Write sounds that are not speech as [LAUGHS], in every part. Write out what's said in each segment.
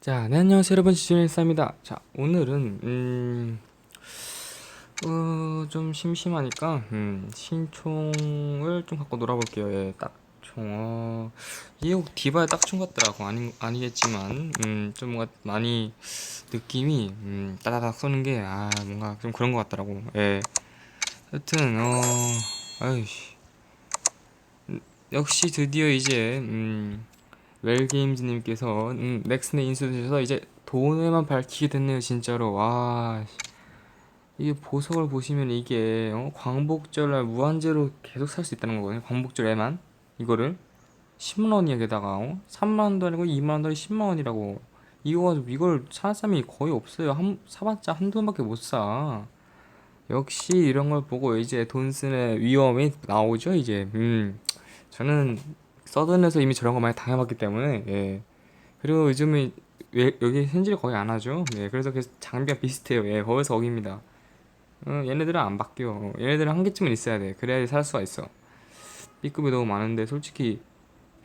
자, 네, 안녕하세요 여러분 지존일사입니다. 자, 오늘은 음, 어, 좀 심심하니까 음, 신총을 좀 갖고 놀아볼게요. 예, 딱총. 어, 이게 혹 디바의 딱총 같더라고. 아니 아니겠지만, 음, 좀 뭔가 많이 느낌이 음, 따다닥 쏘는 게 아, 뭔가 좀 그런 것 같더라고. 예. 하여튼 어, 아이씨. 음, 역시 드디어 이제 음. 웰게임즈님께서 음, 넥슨에 인수되셔서 이제 돈에만 밝히게 됐네요 진짜로 와 씨. 이게 보석을 보시면 이게 어? 광복절날 무한제로 계속 살 수 있다는 거거든요 광복절에만 이거를 10만원이야 게다가 어? 3만원도 아니고 2만원도 아니고 10만원이라고 이거 이걸 사는 사람이 거의 없어요 한, 사봤자 한두 번밖에 못사 역시 이런 걸 보고 이제 돈 쓰는 위험이 나오죠 이제 음 저는 서든에서 이미 저런 거 많이 당해봤기 때문에 예. 그리고 요즘은 왜, 여기 현질 거의 안 하죠. 예. 그래서 그 장비가 비슷해요. 예. 거기서 거기입니다. 어, 얘네들은 안 바뀌어. 어, 얘네들은 한 개쯤은 있어야 돼. 그래야 살 수가 있어. B급이 너무 많은데 솔직히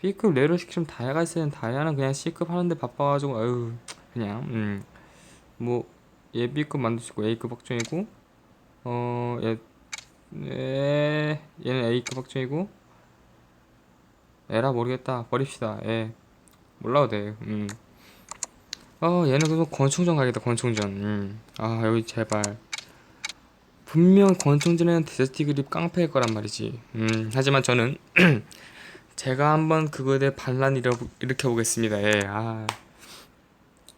B급 레로 시키면 다이아가 되는 다이아는 그냥 C급 하는데 바빠가지고 아유 그냥 음. 뭐얘 B급 만들 수 있고 A급 확정이고 어얘 얘, 얘는 A급 확정이고 에라 모르겠다. 버립시다. 예. 몰라도 돼. 음. 어 얘는 계속 권총전 가겠다 권총전. 음. 아 여기 제발. 분명 권총전에는 데저티 그립 깡패일 거란 말이지. 음. 하지만 저는 [CLEARS THROAT] 제가 한번 그거에 대해 반란 일어, 일으켜 보겠습니다. 예 아.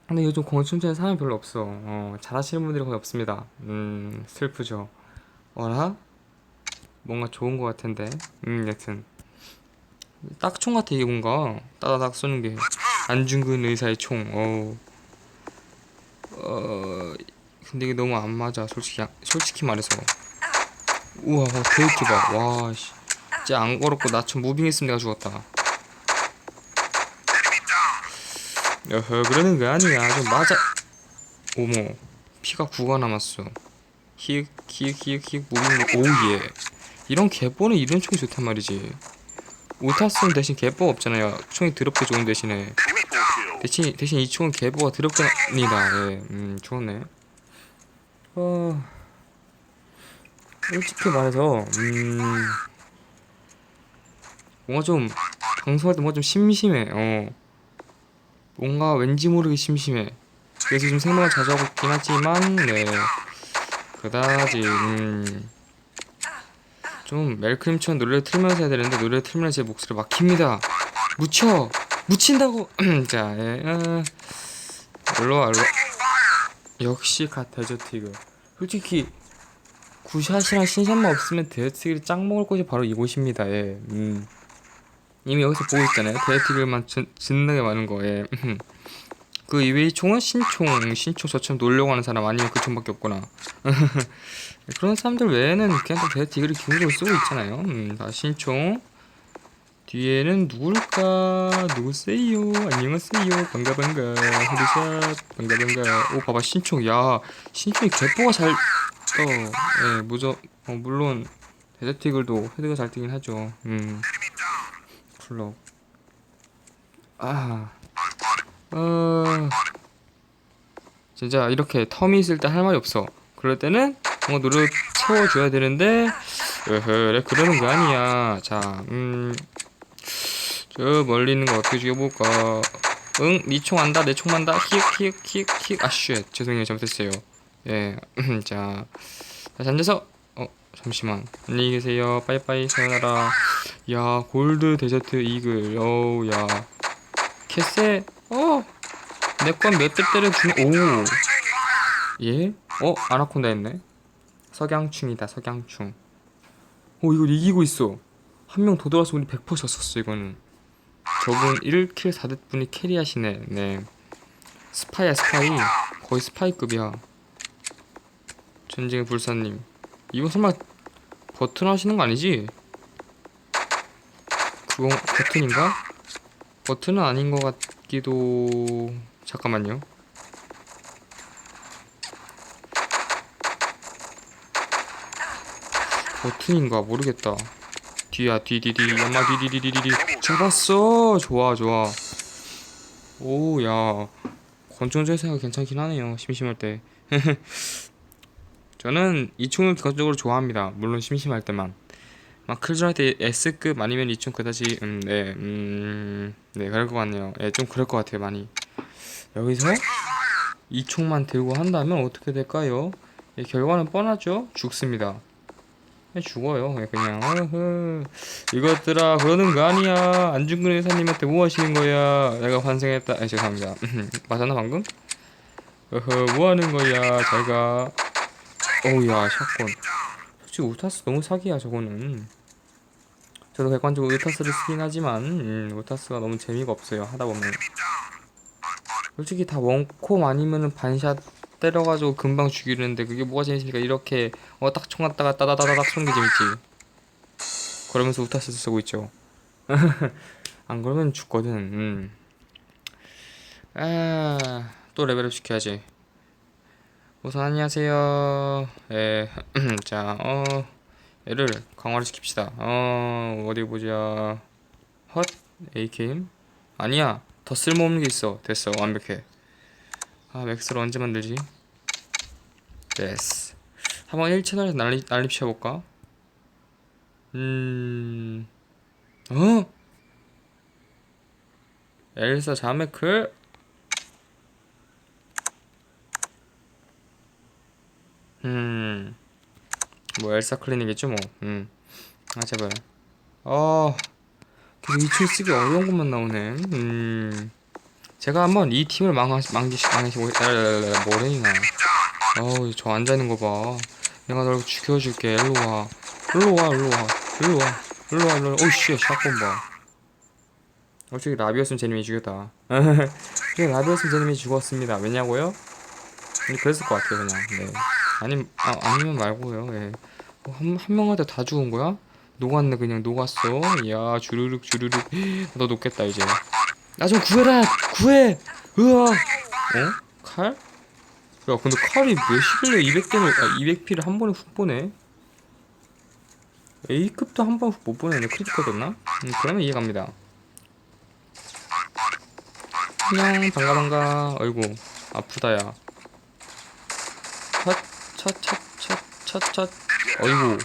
근데 요즘 권총전에 사람이 별로 없어. 어, 잘하시는 분들이 거의 없습니다. 음 슬프죠. 어라? 뭔가 좋은 것 같은데. 음 여튼 딱총 같아 이게 뭔가? 따다닥 쏘는 게. 안중근 의사의 총. 어우 어 근데 이게 너무 안 맞아 솔직히. 솔직히 말해서. 우와 개웃기 봐와 씨. 진짜 안 걸었고 나처럼 무빙했으면 내가 죽었다. 여허 그러는 거 아니야. 좀 맞아. 어머 피가 9가 남았어. 히읗 히읗 히읗 히읗 무빙 오예. 이런 개뽀는 이런 총이 좋단 말이지 오타스는 대신 개뽀 없잖아요. 총이 더럽게 좋은 대신에 대신 대신 이 총은 개뽀가 더럽습니다. 예, 음 좋네. 어 솔직히 말해서 음 뭔가 좀 방송할 때 뭔가 좀 심심해. 어 뭔가 왠지 모르게 심심해. 그래서 좀 생방을 자주 하고 있긴 하지만 네 그다지 음. 좀 멜크림처럼 노래를 틀면서 해야 되는데 노래를 틀면 제 목소리 막힙니다. 묻혀! 묻힌다고! [CLEARS THROAT] 자, 예, 어, 일로와, 일로와. 역시 갓 이글. 솔직히, 구샷이랑 신샷만 없으면 이글이 짱 먹을 곳이 바로 이곳입니다, 예, 음. 이미 여기서 보고 있잖아요. 데저트 이글만 진나게 많은 거, 예. [CLEARS THROAT] 그 이외의 총은 신총, 신총 저처럼 놀려고 하는 사람 아니면 그 총밖에 없구나. [LAUGHS] 그런 사람들 외에는 그냥 다 디그를 기본적으로 쓰고 있잖아요. 음, 다 신총. 뒤에는 누굴까? 누구세요? 안녕하세요. 반가 반가. 헤드샷. 반가 반가. 오 봐봐 신총. 야 신총이 개뽀가 잘 떠. 예, 무저. 어, 물론 데저티글도 헤드가 잘 뜨긴 하죠. 음. 쿨럭. 아. 어. 진짜 이렇게 텀이 있을 때 할 말이 없어. 그럴 때는 뭔가 노래 채워줘야 되는데 으흐 그러는 거 아니야. 자 음. 저 멀리 있는 거 어떻게 죽여볼까? 응? 니총 안다 내 총 만다. 킥 킥 킥 킥. 아 쉣. 죄송해요. 잘못했어요. 예 자 다시 앉아서. 어 잠시만. 안녕히 계세요. 빠이빠이 사요나라. 야 골드 데저트 이글. 어우 야. 캐세. 어내 건 몇 대 때려 주네 오. 예? 어? 아나콘다 했네 석양충이다 석양충. 오 이걸 이기고 있어. 한 명더 들어와서 우리 100% 졌었어 이거는. 저분 1킬 4대 분이 캐리하시네. 네. 스파이야 스파이. 거의 스파이급이야. 전쟁의 불사님. 이거 설마 버튼 하시는 거 아니지? 그건 버튼인가? 버튼은 아닌 것 같기도 잠깐만요 버튼인가 모르겠다. 뒤야 뒤뒤뒤 엄마 뒤뒤뒤뒤뒤 잡았어. 좋아 좋아. 오야 생각 괜찮긴 하네요. 심심할 때. [LAUGHS] 저는 이 총을 기본적으로 좋아합니다. 물론 심심할 때만. 막 클즈할 때 S급 아니면 이 총 그다지 음, 네, 음, 네 그럴 것 같네요. 예, 좀 그럴 것 같아요, 많이. 여기서 이 총만 들고 한다면 어떻게 될까요? 예, 결과는 뻔하죠. 죽습니다. 예, 죽어요. 예, 그냥 어허, 이것들아 그러는 거 아니야. 안중근 의사님한테 뭐 하시는 거야? 내가 환생했다. 아, 죄송합니다. [LAUGHS] 맞았나 방금? 어허, 뭐 하는 거야? 잘가. 어우야, 샷건. 솔직히 우타스 너무 사기야 저거는. 저도 객관적으로 우타스를 쓰긴 하지만 음, 우타스가 너무 재미가 없어요 하다 보면. 솔직히 다 원콤 아니면은 반샷 때려가지고 금방 죽이는데 그게 뭐가 재밌습니까? 이렇게 어 딱 총 갖다가 따다다다닥 쏘는 게 재밌지. 그러면서 우타스 쓰고 있죠. [LAUGHS] 안 그러면 죽거든. 음. 아, 또 레벨업 시켜야지. 우선 안녕하세요. 예, [CLEARS THROAT] 자, 어, 얘를 강화를 시킵시다. 어, 어디 보자. 헛, AKM? 아니야. 더 쓸모없는 게 있어. 됐어. 완벽해. 아, 맥스를 언제 만들지? 됐어. 한번 1채널에서 난립, 난립 시켜볼까? 음, 어? 엘사 자메클? 음, 뭐 엘사 클리닉이죠 뭐. 음, 아 제발. 어, 계속 이춤 쓰기 어려운 것만 나오네. 음, 제가 한번 이 팀을 망하 망기시 망하시고 뭐래이나. 어우 저 앉아 있는 거 봐. 내가 널 죽여줄게. 일로 와. 일로 와. 일로 와. 일로 와. 일로 와. 일로 와. 오씨 샷건 봐. 솔직히 라비였으면 제님이 죽였다. [LAUGHS] 그냥 라비였으면 제님이 죽었습니다. 왜냐고요? 그랬을 것 같아요 그냥. 네. 아니 아, 아니면 말고요. 예. 어, 한, 한 명한테 다 죽은 거야? 녹았네 그냥 녹았어. 야 주르륵 주르륵. [GASPS] 너 녹겠다 이제. 나 좀 구해라 구해. 으아. 어? 칼? 야 근데 칼이 몇이길래 200개를 아 200피를 한 번에 훅 보네. A급도 한 번 훅 못 보내네 크리티컬 였나? 음, 그러면 이해갑니다. 안녕 반가 반가. 어이구 아프다 야. 찻 찻 찻 찻찻 어이구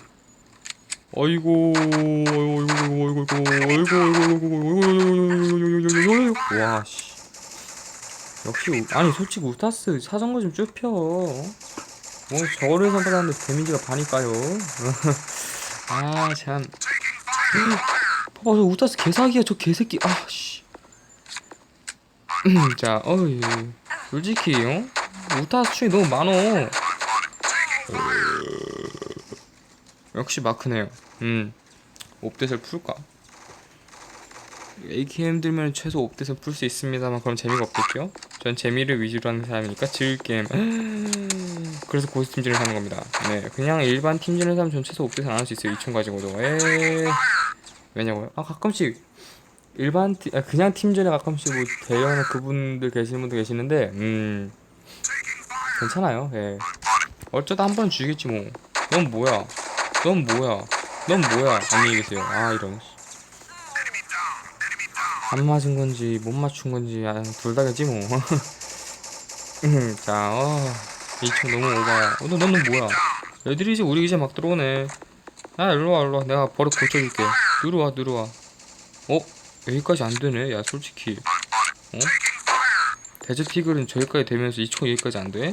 어이구 어이구 어이구 어이구 어이구 어이구 와씨 역시 우- 아니 솔직히 우타스 사정거 좀 좁혀 뭐 저거를 선택하는데 데미지가 반이까요 아참 봐봐 저 우타스 개사기야 저 개새끼 아씨 자 어이 솔직히 어? 우타스 충이 너무 많어 역시 마크네요. 음. 옵댓을 풀까? AKM 들면 최소 옵댓은 풀 수 있습니다만 그럼 재미가 없겠죠? 전 재미를 위주로 하는 사람이니까 즐겜. [GASPS] 그래서 고스 팀전을 사는 겁니다. 네, 그냥 일반 팀전을 사면 전 최소 옵댓은 안 할 수 있어요. 2총 가지고도. 에 왜냐고요? 아 가끔씩 일반 팀, 아, 그냥 팀전에 가끔씩 뭐 대여하는 그분들 계시는 분도 계시는데 음 괜찮아요. 예. 어쩌다 한 번 죽이겠지 뭐. 넌 뭐야? 넌 뭐야? 넌 뭐야? 안녕히 계세요. 아 이런. 안 맞은 건지 못 맞춘 건지 아, 둘 다겠지 뭐. [LAUGHS] 자, 어, 이총 너무 오바야. 어, 너, 너는 뭐야? 애들이 이제 우리 이제 막 들어오네. 아, 일로 와, 일로 와. 내가 버릇 고쳐줄게. 누르와, 누르와. 어? 여기까지 안 되네. 야, 솔직히. 어? 데저티글은 저기까지 되면서 이 총 여기까지 안 돼?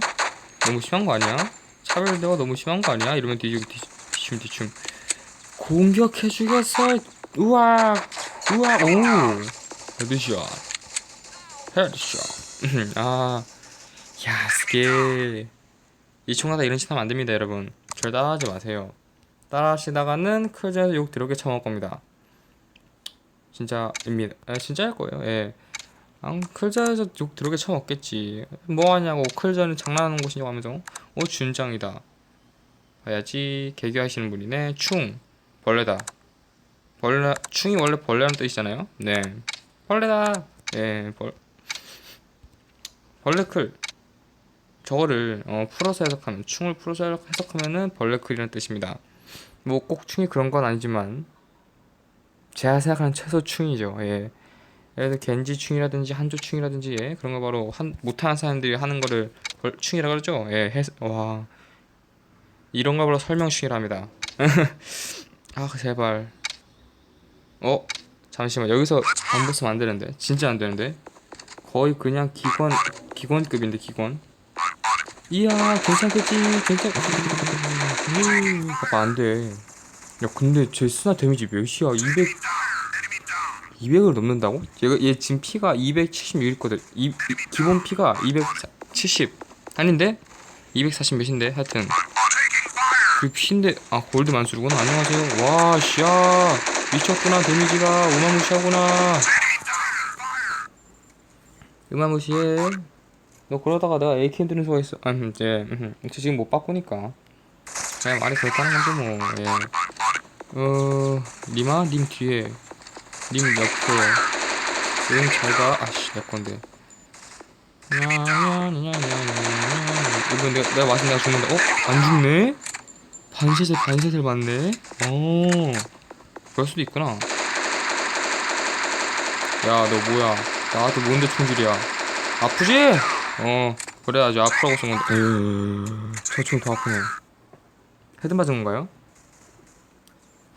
너무 심한 거 아니야? 차별대가 너무 심한 거 아니야? 이러면 뒤지고 뒤, 뒤춤 뒤춤 공격해 주겠어 우와 우와 오. 헤드샷 헤드샷. 아야 스킬 이 총하다 이런 짓 하면 안됩니다 여러분. 절 따라하지 마세요. 따라하시다가는 클전에서 욕 들어게 처먹을 겁니다. 진짜입니다. 아, 진짜일 거예요. 예. 앙, 클전에서 욕 들어게 처먹겠지. 뭐하냐고 클전은 장난하는 곳이냐고 하면서. 어 준장이다 봐야지 개교하시는 분이네. 충. 벌레다. 벌레 충이 원래 벌레라는 뜻이잖아요? 네. 벌레다. 네벌 벌레클. 저거를 어, 풀어서 해석하면 충을 풀어서 해석하면은 벌레클이라는 뜻입니다. 뭐 꼭 충이 그런 건 아니지만 제가 생각하는 최소 충이죠. 예. 예를 들어 겐지충이라든지 한조충이라든지 예, 그런 거 바로 한 못하는 사람들이 하는 거를 걸- 충이라 그러죠. 예, 해, 와 이런 거 바로 설명충이라 합니다. [LAUGHS] 아 제발. 어 잠시만 여기서 안 벗으면 안 되는데 진짜 안 되는데 거의 그냥 기권 기권급인데 기권. 이야 괜찮겠지 괜찮. 음, 봐봐 안 돼. 야 근데 제 스나 데미지 몇이야? 200 200을 넘는다고? 얘가 얘 지금 피가 276있거든. 이, 이- 기본 피가 270 아닌데 240 몇인데 하여튼 그 피인데 아 골드 만수르구나. 안녕하세요. 와 씨야 미쳤구나 데미지가 우마무시하구나. 우마무시해. 너 그러다가 내가 AK 드는 수가 있어. 아 음, 이제 음, 저 지금 못 바꾸니까 그냥 말이 그렇다는 거죠 뭐. 예. 어 리마 님 뒤에 님 옆에 응 잘가 아씨 내 건데 이거 내가 내가 맞으면 내가 죽는다 어? 안 죽네? 반셋을 반셋을 맞네. 어 그럴 수도 있구나. 야 너 뭐야? 나한테 뭔데 총질이야? 아프지? 어 그래야지 아프라고 쏜 건데 저총 더 아프네. 헤드 맞은 건가요?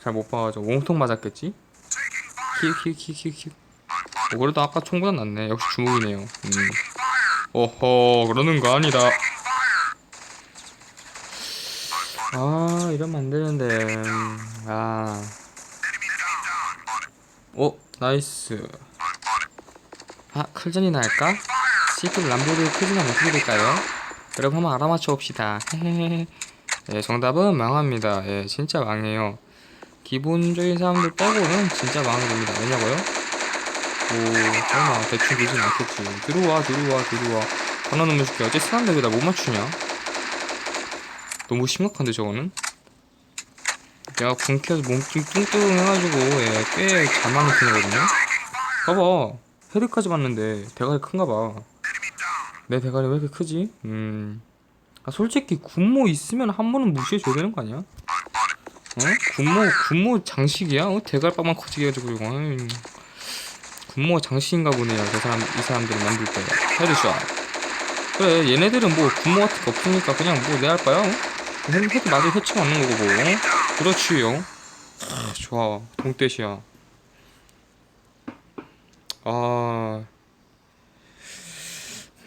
잘 못 봐가지고. 몽통 맞았겠지? 키키키키키. 어, 그래도 아까 총보다 낫네. 역시 주먹이네요. 음. 오호 그러는 거 아니다 아 이러면 안 되는데 아 오, 나이스 아 클전이나 할까? C급 람보르 크기는 어떻게 될까요? 여러분 한번 알아맞혀 봅시다 [LAUGHS] 예, 정답은 망합니다 예, 진짜 망해요 기본적인 사람들 빼고는 진짜 망하게 됩니다. 왜냐고요? 뭐 설마 대충 되진 않겠지. 들어와 들어와 들어와. 하나 놈을 줄게. 어째 사람들 왜나 못 맞추냐? 너무 심각한데 저거는? 내가 궁켜서 몸좀 뚱뚱 해가지고 예, 꽤잘 맞는 편이거든요. 봐봐 헤드까지 맞는데 대가리 큰가 봐. 내 대가리 왜 이렇게 크지? 음. 아 솔직히 군모 있으면 한 번은 무시해줘야 되는 거 아니야? 어? 군모 군모 장식이야? 어? 대갈빵만 커지게 해가지고 이거 어이. 군모 장식인가 보네요. 저 사람 이 사람들을 만들 때 헤드샷. 그래 얘네들은 뭐 군모 같은 거 없으니까 그냥 뭐 내 할까요? 어? 헤드 헤드 맞아 해치 맞는 거고 뭐. 어? 그렇지요. 아, 좋아 동대시야. 아.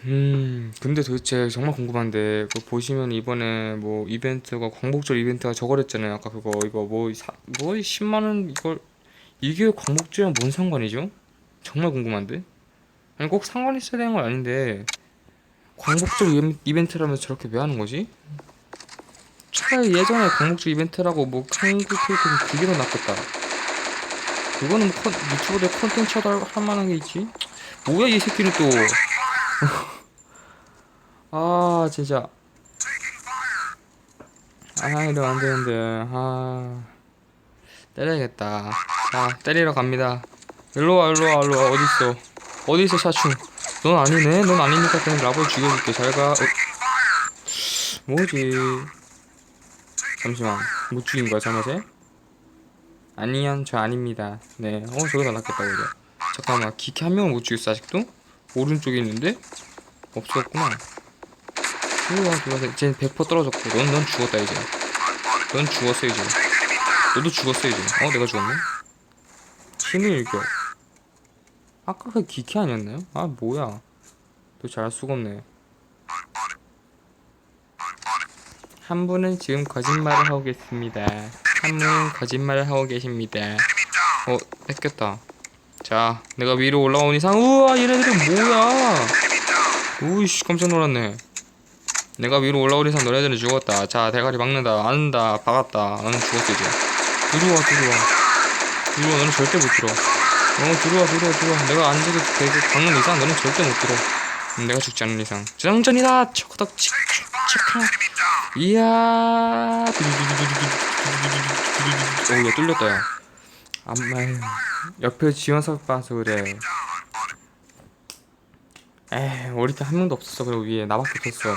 음, 근데 도대체 정말 궁금한데, 그 보시면 이번에 뭐 이벤트가 광복절 이벤트가 저거랬잖아요. 아까 그거 이거 뭐, 사, 뭐 10만원 이걸 이게 광복절이랑 뭔 상관이죠? 정말 궁금한데? 아니 꼭 상관 있어야 되는 건 아닌데 광복절 이벤- 이벤트라면서 저렇게 왜 하는 거지? 차라리 예전에 광복절 이벤트라고 뭐 한국 필드는 그게 더 낫겠다. 그거는 뭐 컨, 유튜브에 컨텐츠 할, 할 만한 게 있지? 뭐야 이 새끼는 또. [LAUGHS] 아 진짜. 아 이러면 안 되는데. 아. 때려야겠다. 자 때리러 갑니다. 일로와 일로와 일로와. 어딨어? 어디있어 사충? 넌 아니네? 넌 아니니까 그냥 라볼 죽여줄게. 잘 가. 어. 뭐지 잠시만. 못 죽인 거야 잘못해? 아니요 저 아닙니다. 네어 더 낫겠다 오히려 잠깐만. 기캐 한 명을 못 죽였어 아직도? 오른쪽에 있는데? 없었구나. 우와 누가 쟤100% 떨어졌고. 넌, 넌 죽었다 이제. 넌 죽었어 이제. 너도 죽었어 이제. 어 내가 죽었네? 신의 일격 아까 그 기캐 아니었나요? 아 뭐야. 너잘 수가 없네 한 분은 지금 거짓말을 하고 계십니다 한 분은 거짓말을 하고 계십니다 어 뺏겼다 자 내가 위로 올라온 이상 우와 얘네들은 뭐야 우이씨 깜짝 놀랐네 내가 위로 올라온 이상 너네들은 죽었다 자 대가리 막는다 안다 박았다 너는 죽었어 이제 들어와 들어와 들어와 너는 절대 못 들어 어 들어와 들어와 들어와 내가 앉아도 되고 박는 이상 너는 절대 못 들어 음, 내가 죽지 않는 이상 주장전이다 초코덕 칙 체크 이야 오 야 뚫렸다 야 암말 옆에 지원석 봐서 그래 에이 우리 팀한 명도 없었어 그리고 위에 나밖에 없었어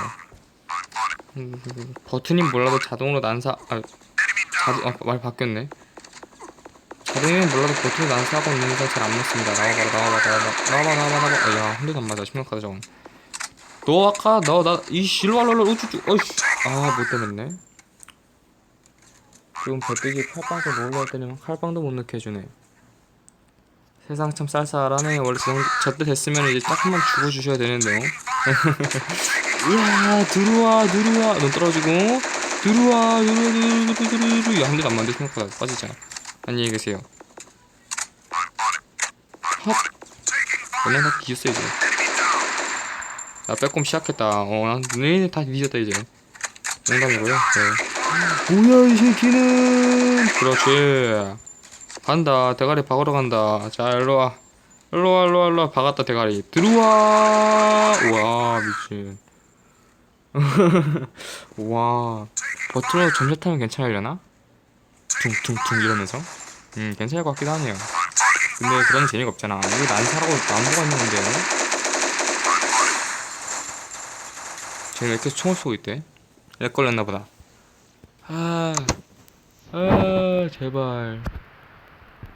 음, 버튼이 몰라도 자동으로 난사 아 자동 아, 말 바뀌었네 다들 몰라도 보통 난사하고 있는 이상 잘안 맞습니다. 나와봐라, 나와봐, 나와봐, 나와봐, 나와봐, 나와봐. 야, 한 대도 안 맞아. 심각하다, 저건. 너 아까, 너, 나, 이 실로알로로 우쭈쭈, 어이씨. 아, 못 때렸네. 지금 배뜨기 칼빵도 놀러 때리면 칼빵도 못 넣게 해주네. 세상 참 쌀쌀하네. 원래 저, 저때 됐으면 이제 딱 한 번 죽어주셔야 되는데요. [LAUGHS] 이야, 들어와, 들어와. 넌 떨어지고. 들어와, 들어와, 들어와, 들어와, 들어와. 야, 한 대도 안 맞는데 생각보다 빠지자. 안녕히 계세요. 헛. 원래 다 뒤졌어, 이제. 나 빼꼼 시작했다. 어, 난 너희는 다 뒤졌다, 이제. 농담이고요. 네. 뭐야, 이 새끼는. 그렇지. 간다. 대가리 박으러 간다. 자, 일로 와. 일로 와, 일로 와, 일로 와. 박았다, 대가리. 들어와. 와, 미친. 와. 버튼으로 점차 타면 괜찮으려나? 퉁퉁퉁 이러면서? 음, 괜찮을 것 같기도 하네요. 근데 그런 재미가 없잖아. 이거 난사라고 나무가 있는 건데요. 쟤왜 이렇게 총을 쏘고 있대? 렉 걸렸나 보다. 아, 아, 제발.